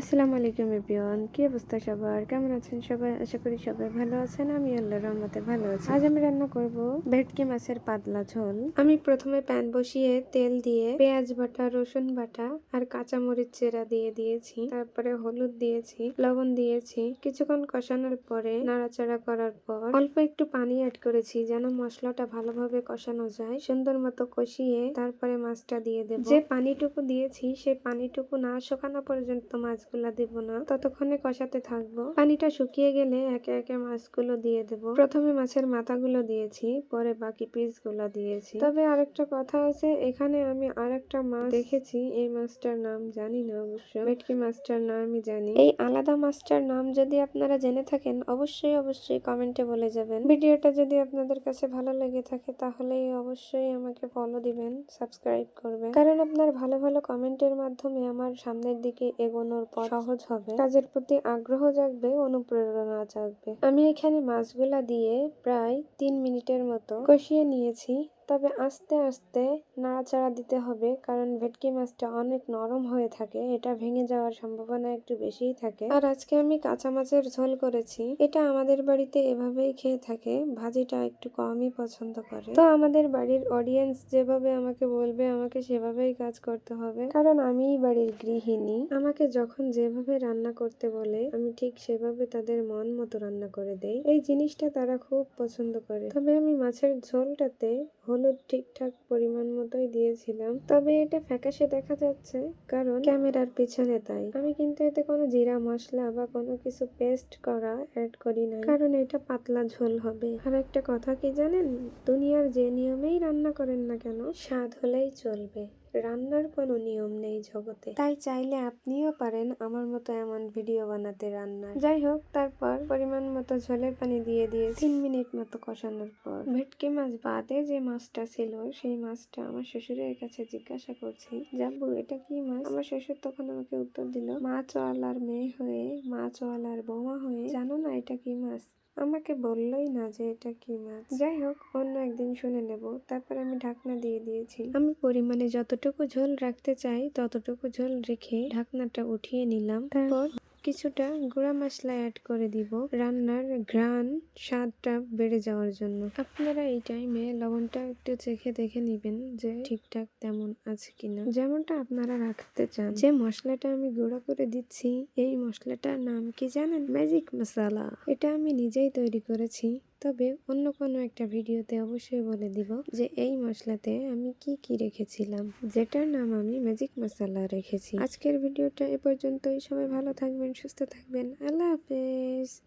আসসালামু আলাইকুম এভরিওয়ান, কি অবস্থা সবার? কেমন আছেন সবাই? আশা করি সবাই ভালো আছেন আমি আল্লাহর রহমতে ভালো আছি। আজ আমি রান্না করব ভেটকি মাছের পাতলা ঝোল। আমি প্রথমে প্যান বসিয়ে তেল দিয়ে পেঁয়াজ বাটা, রসুন বাটা আর কাঁচা মরিচ চেরা দিয়ে দিয়েছি। তারপরে হলুদ দিয়েছি, লবণ দিয়েছি। কিছুক্ষণ কষানোর পরে নাড়াচাড়া করার পর অল্প একটু পানি অ্যাড করেছি যেন মশলাটা ভালোভাবে কষানো যায়। সুন্দর মতো কষিয়ে তারপরে মাছটা দিয়ে দেব। যে পানিটুকু দিয়েছি সেই পানিটুকু না শুকানো পর্যন্ত মাছগুলা দেব না। ততক্ষণে কষাতে থাকব। পানিটা শুকিয়ে গেলে একে একে মাছগুলো দিয়ে দেব। প্রথমে মাছের মাথাগুলো দিয়েছি, পরে বাকি পিসগুলো দিয়েছি। তবে আরেকটা কথা আছে, এখানে আমি আরেকটা মাছ দেখেছি। এই মাছটার নাম জানি না অবশ্য। ভেটকি মাছটার নাম আমি জানি। এই আলাদা মাছটার নাম যদি আপনারা জেনে থাকেন, অবশ্যই অবশ্যই কমেন্টে বলে যাবেন। ভিডিওটা যদি আপনাদের কাছে ভালো লেগে থাকে, তাহলে অবশ্যই আমাকে ফলো দিবেন সাবস্ক্রাইব করবেন। কারণ আপনার ভালো ভালো কমেন্টের মাধ্যমে আমার সামনের দিকে এগোনোর পর সহজ হবে। কাজের প্রতি আগ্রহ জাগবে অনুপ্রেরণা জাগবে। আমি এখানে মাছগুলা দিয়ে প্রায় তিন মিনিটের মতো কষিয়ে নিয়েছি। তবে আস্তে আস্তে নাড়াচাড়া দিতে হবে, কারণ ভেটকি মাছটা অনেক নরম হয়ে থাকে, এটা ভেঙে যাওয়ার সম্ভাবনা একটু বেশিই থাকে। আর আজকে আমি কাঁচা মাছের ঝোল করেছি, এটা আমাদের বাড়িতে এভাবেই খেয়ে থাকে, ভাজিটা একটু কমই পছন্দ করে। তো আমাদের বাড়ির অডিয়েন্স যেভাবে আমাকে বলবে, আমাকে সেভাবেই কাজ করতে হবে। কারণ আমিই বাড়ির গৃহিণী, আমাকে যখন যেভাবে রান্না করতে বলে, আমি ঠিক সেভাবে তাদের মন মতো রান্না করে দেই। এই জিনিসটা তারা খুব পছন্দ করে। তবে আমি মাছের ঝোলটাতে হলুদ ঠিকঠাক পরিমাণ মতোই দিয়েছিলাম। তবে এটা ফ্যাকাশে দেখা যাচ্ছে, কারণ ক্যামেরার পিছনে তাই। আমি কিন্তু এতে কোনো জিরা মশলা বা কোনো কিছু পেস্ট করা অ্যাড করি না কারণ এটা পাতলা ঝোল হবে। আর একটা কথা কি জানেন? দুনিয়ার যে নিয়মেই রান্না করেন না কেন, স্বাদ হলেই চলবে। রান্নার কোনো নিয়ম নেই জগতে। তাই চাইলে আপনিও পারেন আমার মতো এমন ভিডিও বানাতে রান্না যাই হোক, তারপর পরিমাণ মতো ঝোলের পানি দিয়ে দিয়ে তিন মিনিট মতো কষানোর পর। ভেটকি মাছ বাদে যে মাছটা ছিল, সেই মাছটা আমার শ্বশুরের কাছে জিজ্ঞাসা করছি যাবু এটা কি মাছ? আমার শ্বশুর তখন আমাকে উত্তর দিল, মাছওয়ালার মেয়ে হয়ে, মাছওয়ালার বৌমা হয়ে। জানো না এটা কি মাছ? আমাকে বললোই না যে এটা কি মাছ। যাই হোক, অন্য একদিন শুনে নেব। তারপর আমি ঢাকনা দিয়ে দিয়েছি। আমি পরিমাণে যতটুকু ঝোল রাখতে চাই, ততটুকু ঝোল রেখে ঢাকনাটা উঠিয়ে নিলাম। তারপর কিছুটা গুঁড়া মশলা অ্যাড করে দিব। রান্নার ঘ্রাণ স্বাদটা বেড়ে যাওয়ার জন্য। আপনারা এই টাইমে লবণটা একটু চেখে দেখে নেবেন যে ঠিকঠাক তেমন আছে কিনা। যেমনটা আপনারা রাখতে চান। যে মশলাটা আমি গুঁড়া করে দিচ্ছি, এই মশলাটার নাম কি জানেন? ম্যাজিক মশলা এটা আমি নিজেই তৈরি করেছি। তবে অন্য কোনো একটা ভিডিওতে অবশ্যই বলে দিব যে এই মশলাতে আমি কি কি রেখেছিলাম। যেটার নাম আমি ম্যাজিক মশালা রেখেছি। আজকের ভিডিওটা এ পর্যন্তই। সবাই ভালো থাকবেন, সুস্থ থাকবেন। আল্লাহ হাফেজ।